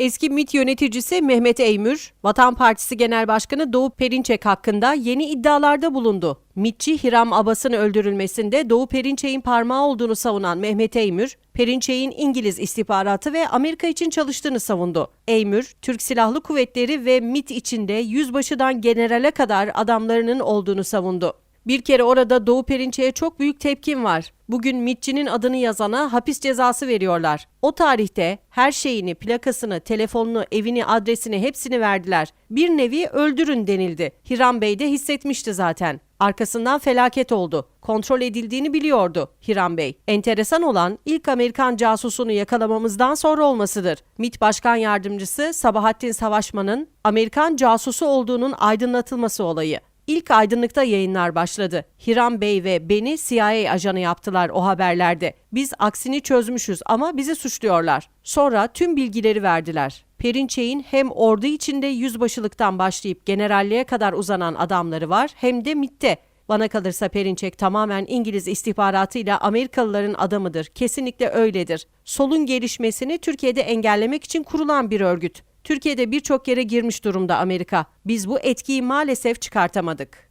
Eski MİT yöneticisi Mehmet Eymür, Vatan Partisi Genel Başkanı Doğu Perinçek hakkında yeni iddialarda bulundu. MİTçi Hiram Abbas'ın öldürülmesinde Doğu Perinçek'in parmağı olduğunu savunan Mehmet Eymür, Perinçek'in İngiliz istihbaratı ve Amerika için çalıştığını savundu. Eymür, Türk Silahlı Kuvvetleri ve MİT içinde yüzbaşıdan generale kadar adamlarının olduğunu savundu. Bir kere orada Doğu Perinçek'e çok büyük tepkim var. Bugün MİTçinin adını yazana hapis cezası veriyorlar. O tarihte her şeyini, plakasını, telefonunu, evini, adresini hepsini verdiler. Bir nevi öldürün denildi. Hiram Bey de hissetmişti zaten. Arkasından felaket oldu. Kontrol edildiğini biliyordu Hiram Bey. Enteresan olan ilk Amerikan casusunu yakalamamızdan sonra olmasıdır. MİT Başkan Yardımcısı Sabahattin Savaşman'ın Amerikan casusu olduğunun aydınlatılması olayı. İlk aydınlıkta yayınlar başladı. Hiram Bey ve beni CIA ajanı yaptılar o haberlerde. Biz aksini çözmüşüz ama bizi suçluyorlar. Sonra tüm bilgileri verdiler. Perinçek'in hem ordu içinde yüzbaşılıktan başlayıp generalliğe kadar uzanan adamları var hem de MİT'te. Bana kalırsa Perinçek tamamen İngiliz istihbaratıyla Amerikalıların adamıdır. Kesinlikle öyledir. Solun gelişmesini Türkiye'de engellemek için kurulan bir örgüt. Türkiye'de birçok yere girmiş durumda Amerika. Biz bu etkiyi maalesef çıkartamadık.